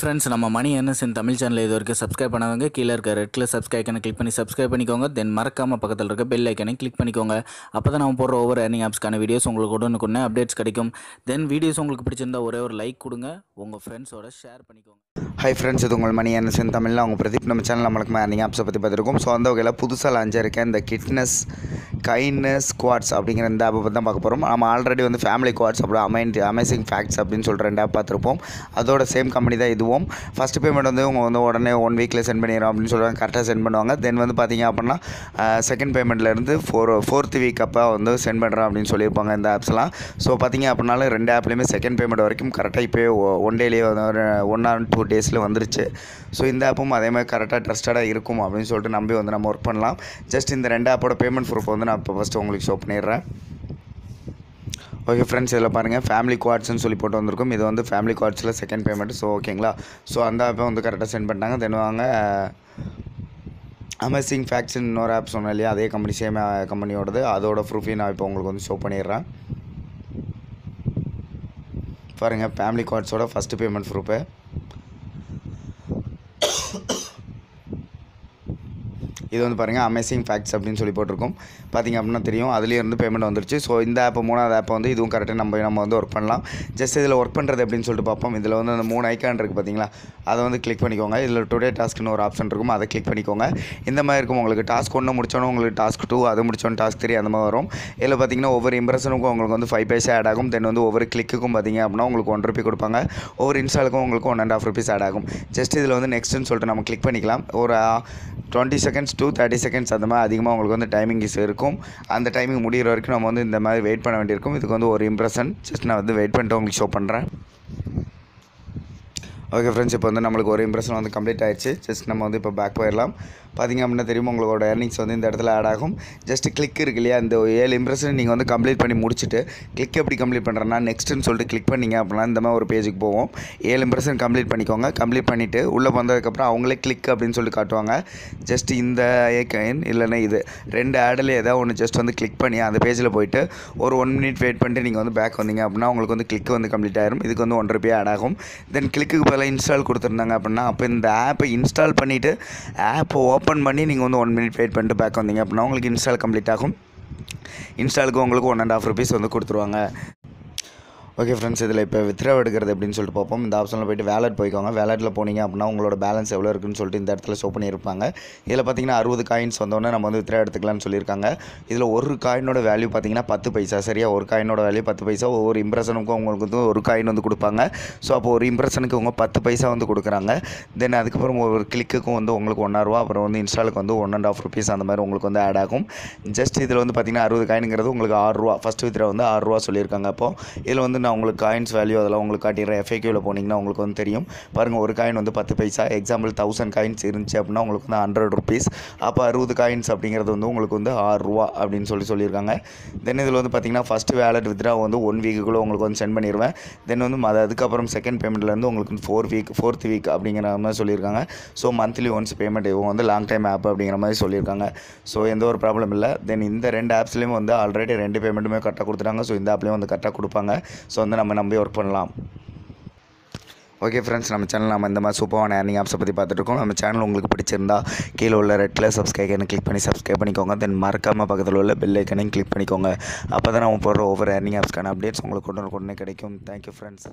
Friends நம்ம மணி NSN Tamil channel இது வரைக்கும் சப்ஸ்கிரைப் பண்ணவங்க கீழே இருக்க ரெட் கலர் சப்ஸ்கிரைப் கிளிக் பண்ணி சப்ஸ்கிரைப் பண்ணிக்கோங்க. தென் மறக்காம பக்கத்தில் இருக்க பெல் ஐக்கனை கிளிக் பண்ணிக்கோங்க. அப்போ தான் நம்ம போடுற ஒவ்வொரு ஏர்னிங் ஆப்ஸ்க்கான வீடியோஸ் உங்களுக்கு உடனுக்குடனே அப்டேட்ஸ் கிடைக்கும். தென் வீடியோஸ் உங்களுக்கு பிடிச்சிருந்தா ஒரே ஒரு லைக் கொடுங்க. உங்கள் ஃப்ரெண்ட்ஸோட ஷேர் பண்ணிக்கோங்க. ஹை ஃப்ரெண்ட்ஸ் இது உங்கள் மணி என்எஸ்என் தமிழில் அவங்க பிரதீப். நம்ம சேனல் நம்மளுக்கு ஏர்னிங் ஆப்ஸை பற்றி பார்த்துருக்கோம். ஸோ அந்த வகையில் புதுசாக லான்ச் இருக்க இந்த கிட்னஸ் கைண்ட்னஸ் குவாட்ஸ் அப்படிங்கிற இந்த ஆப்பை பற்றி தான் பார்க்க போகிறோம் நம்ம ஆல்ரெடி வந்து ஃபேமிலி குவாட்ஸ் அப்புறம் அமைண்ட் அமேசிங் ஃபேக்ட்ஸ் அப்படின்னு சொல்கிற ரெண்டு ஆப் பார்த்துருப்போம். அதோட சேம் கம்பெனி தான் இது இதுவும் ஃபஸ்ட் பேமெண்ட் வந்து உங்கள் வந்து உடனே ஒன் வீக்கில் சென்ட் பண்ணிடுறோம் அப்படின்னு சொல்லுவாங்க. கரெக்டாக சென்ட் பண்ணுவாங்க. தென் வந்து பார்த்தீங்க அப்படின்னா செகண்ட் பேமெண்ட்லேருந்து ஃபோர் ஃபோர்த் வீக் அப்போ வந்து சென்ட் பண்ணுறோம் அப்படின்னு சொல்லியிருப்பாங்க இந்த ஆப்ஸ்லாம் ஸோ பார்த்தீங்க அப்படின்னாலும் ரெண்டு ஆப்லேயுமே செகண்ட் பேமெண்ட் வரைக்கும் கரெக்டாக இப்போ ஒன் டேலேயே வந்து ஒரு ஒன் ஆர் டூ டேஸில் வந்துருச்சு. ஸோ இந்த ஆப்பும் அதே மாதிரி கரெக்டாக ட்ரஸ்டடாக இருக்கும் அப்படின்னு சொல்லிட்டு நம்பி வந்து நம்ம ஒர்க் பண்ணலாம். ஜஸ்ட் இந்த ரெண்டு ஆப்போட பேமெண்ட் ப்ரூஃப் வந்து நான் இப்போ ஃபஸ்ட்டு உங்களுக்கு ஷோ பண்ணிடுறேன். ஓகே ஃப்ரெண்ட்ஸ் இதில் பாருங்கள் ஃபேமிலி குவாட்ஸ்னு சொல்லி போட்டு வந்திருக்கும். இது வந்து ஃபேமிலி குவார்ட்ஸில் செகண்ட் பேமெண்ட் ஸோ ஓகேங்களா ஸோ அந்த ஆப்பை வந்து கரெக்டாக சென்ட் பண்ணிட்டாங்க. தென் வாங்க அமேசிங் ஃபேக்ட்ஸ்னு இன்னொரு ஆப் சொன்னேன் இல்லையா? அதே கம்பெனி சேம் கம்பெனியோடது அதோட ப்ரூஃபையும் நான் இப்போ உங்களுக்கு வந்து ஷோ பண்ணிடுறேன். பாருங்கள் ஃபேமிலி குவார்ட்ஸோட ஃபஸ்ட்டு பேமெண்ட் ப்ரூஃபு இது வந்து பாருங்கள் அமேசிங் ஃபேக்ட்ஸ் அப்படின்னு சொல்லி போட்டிருக்கோம். பார்த்திங்க அப்படின்னா தெரியும் அதுலேயே இருந்து பேமெண்ட் வந்துருச்சு. ஸோ இந்த ஆப் மூணாவது ஆப் வந்து இதுவும் கரெக்டாக நம்ம நம்ம வந்து ஒர்க் பண்ணலாம். ஜஸ்ட் இதில் ஒர்க் பண்ணுறது அப்படின்னு சொல்லிட்டு பார்ப்போம். இதில் வந்து அந்த மூணு ஐக்கான் இருக்குது பார்த்தீங்களா அதை வந்து கிளிக் பண்ணிக்கோங்க. இதில் டுடே டாஸ்க்னு ஒரு ஆப்ஷன் இருக்கும் அதை கிளிக் பண்ணிக்கோங்க. இந்த மாதிரி இருக்கும் உங்களுக்கு டாஸ்க் ஒன்று முடிச்சோன்னே உங்களுக்கு டாஸ்க் டூ அது முடிச்சோன்னு டாஸ்க் த்ரீ அந்த மாதிரி வரும். இதில் பார்த்தீங்கன்னா ஒவ்வொரு இம்ப்ரெஷனுக்கும் உங்களுக்கு வந்து ஃபைவ் பைசா ஆட் ஆகும். தென் வந்து ஒவ்வொரு கிளிக்குக்கும் பார்த்தீங்க அப்படின்னா உங்களுக்கு ஒன் ருபி கொடுப்பாங்க. ஒவ்வொரு இன்ஸ்டாலுக்கும் உங்களுக்கு one and half rupees add ஆகும். ஜஸ்ட் இதில் வந்து நெக்ஸ்ட்னு சொல்லிட்டு நம்ம கிளிக் பண்ணிக்கலாம். ஒரு twenty seconds to to thirty seconds அந்த மாதிரி அதிகமாக உங்களுக்கு வந்து டைமிங்ஸ் இருக்கும். அந்த டைமிங் முடிகிற வரைக்கும் நம்ம வந்து இந்த மாதிரி வெயிட் பண்ண வேண்டியிருக்கும். இதுக்கு வந்து ஒரு இம்ப்ரெஷன் ஜஸ்ட் நான் வந்து வெயிட் பண்ணிட்டு உங்களுக்கு ஷோ பண்ணுறேன் ஓகே ஃப்ரெண்ட்ஸ் இப்போ வந்து நம்மளுக்கு ஒரு இம்ப்ரெஷன் வந்து கம்ப்ளீட் ஆயிடுச்சு. ஜஸ்ட் நம்ம வந்து இப்போ பேக் போயிடலாம். பார்த்திங்க அப்படின்னா தெரியும் உங்களோட ஏர்னிங்ஸ் வந்து இந்த இடத்துல ஆட் ஆகும். ஜஸ்ட் கிளிக் இருக்கு இல்லையா இந்த ஏழு இம்ப்ரெஷன் நீங்கள் வந்து கம்ப்ளீட் பண்ணி முடிச்சுட்டு கிளிக் எப்படி கம்ப்ளீட் பண்ணுறேன்னா நெக்ஸ்ட்டுன்னு சொல்லிட்டு கிளிக் பண்ணிங்க அப்படின்னா இந்த மாதிரி ஒரு பேஜுக்கு போவோம். ஏழு இம்ப்ரெஷன் கம்ப்ளீட் பண்ணிக்கோங்க. கம்ப்ளீட் பண்ணிவிட்டு உள்ளே வந்ததுக்கப்புறம் அவங்களே கிளிக் அப்படின்னு சொல்லி காட்டுவாங்க. ஜஸ்ட் இந்த ஏக்கைன் இல்லைன்னா இது. ரெண்டு ஆடில் ஏதாவது ஒன்று ஜஸ்ட் வந்து கிளிக் பண்ணி அந்த பேஜில் போயிட்டு ஒரு ஒன் மினிட் வெயிட் பண்ணிட்டு நீங்கள் வந்து பேக் வந்தீங்க அப்படின்னா உங்களுக்கு வந்து கிளிக் வந்து கம்ப்ளீட் ஆயிரும். இதுக்கு வந்து ஒன் ருபி ஆட் ஆகும். தென் கிளிக்கு இன்ஸ்டால் கொடுத்துருந்தாங்க அப்படின்னா அப்போ இந்த ஆப்பை இன்ஸ்டால் பண்ணிவிட்டு ஆப்பை ஓப்பன் பண்ணி நீங்கள் வந்து ஒன் மினிட் வெயிட் பண்ணிட்டு பேக் வந்தீங்க அப்படின்னா உங்களுக்கு இன்ஸ்டால் கம்ப்ளீட் ஆகும். இன்ஸ்டாலுக்கு உங்களுக்கு ஒன் அண்ட் ஆஃப் ருபீஸ் வந்து கொடுத்துருவாங்க. ஓகே ஃப்ரெண்ட்ஸ் இதில் இப்போ வித்ரா எடுக்கிறது அப்படின்னு சொல்லிட்டு பார்ப்போம். இந்த ஆப்ஷனில் போய்ட்டு வேலட் போய்க்கோங்க. வேலட்டில் போனீங்க அப்படின்னா உங்களோட பேலன்ஸ் எவ்வளோ இருக்குன்னு சொல்லிட்டு இந்த இடத்துல ஷோ பண்ணியிருப்பாங்க. இதில் பார்த்தீங்கன்னா அறுபது காயின்ஸ் வந்தோடனே நம்ம வந்து வித்ரா எடுத்துக்கலாம்னு சொல்லியிருக்காங்க. இதில் ஒரு காயினோட வேல்யூ பார்த்தீங்கன்னா பத்து பைசா சரியா? ஒரு காயினோட வேல்யூ பத்து பைசா. ஒவ்வொரு இம்ப்ரெஷனுக்கும் உங்களுக்கு வந்து ஒரு காயின் வந்து கொடுப்பாங்க. ஸோ அப்போ ஒரு இம்ப்ரெஷனுக்கு அவங்க பத்து பைசா வந்து கொடுக்குறாங்க. தென் அதுக்கப்புறம் ஒரு கிளிக்குக்கும் வந்து உங்களுக்கு ஒன்றா ரூபா அப்புறம் வந்து இன்ஸ்டாலுக்கு வந்து ஒன் அண்ட் ஆஃப் ருபீஸ் அந்த மாதிரி உங்களுக்கு வந்து ஆட் ஆகும். ஜஸ்ட் இதில் வந்து பார்த்தீங்கன்னா அறுபது காயினுங்கிறது உங்களுக்கு ஆறுரூவா ஃபஸ்ட் வித்ரா வந்து ஆறுரூவா சொல்லியிருக்காங்க அப்போது இதில் வந்து நான் உங்களுக்கு காயின்ஸ் வேல்யூ அதெல்லாம் உங்களுக்கு காட்டிடுறேன். எஃப்ஏக்யூவில் போனீங்கன்னா உங்களுக்கு வந்து தெரியும். பாருங்கள் ஒரு காயின் வந்து பத்து பைசா. எக்ஸாம்பிள் தௌசண்ட் காயின்ஸ் இருந்துச்சு அப்படின்னா உங்களுக்கு வந்து ஹண்ட்ரட் ருபீஸ் அப்போ அறுபது காயின்ஸ் அப்படிங்கிறது வந்து உங்களுக்கு வந்து ஆறு ரூபா அப்படின்னு சொல்லி சொல்லியிருக்காங்க. தென் இதில் வந்து பார்த்தீங்கன்னா ஃபஸ்ட்டு வேலட் வித்ரா வந்து ஒன் வீக்குள்ளே உங்களுக்கு வந்து சென்ட் பண்ணிடுவேன் தென் வந்து அது அதுக்கப்புறம் செகண்ட் பேமெண்ட்லேருந்து உங்களுக்கு ஃபோர் வீக் ஃபோர்த் வீக் அப்படிங்கிற மாதிரி சொல்லியிருக்காங்க. ஸோ மந்த்லி ஒன்ஸ் பேமெண்ட் இவங்க வந்து லாங் டைம் ஆப் அப்படிங்கிற மாதிரி சொல்லியிருக்காங்க. ஸோ எந்த ஒரு ப்ராப்ளம் இல்லை. தென் இந்த ரெண்டு ஆப்ஸ்லேயும் வந்து ஆல்ரெடி ரெண்டு பேமெண்ட்டுமே கரெக்டாக கொடுத்துட்டாங்க. ஸோ இந்த ஆப்லேயும் வந்து கரெக்டாக கொடுப்பாங்க. ஸோ வந்து நம்ம நம்பி ஒர்க் பண்ணலாம். ஓகே ஃப்ரெண்ட்ஸ் நம்ம சேனல் நம்ம இந்த மாதிரி சூப்பரான ஏர்னிங் ஆப்ஸை பற்றி பார்த்துட்டு இருக்கோம். நம்ம சேனல் உங்களுக்கு பிடிச்சிருந்தா கீழே உள்ள ரெட் கலர் சப்ஸ்கிரைப் கிளிக் பண்ணி சப்ஸ்கிரைப் பண்ணிக்கோங்க. தென் மறக்காமல் பக்கத்தில் உள்ள பெல் ஐக்கனையும் கிளிக் பண்ணிக்கோங்க. அப்போ தான் நம்ம போடுற ஒவ்வொரு ஏர்னிங் ஆப்ஸ்க்கான அப்டேட்ஸ் உங்களுக்கு உடனே உடனே கிடைக்கும் தேங்க்யூ ஃப்ரெண்ட்ஸ்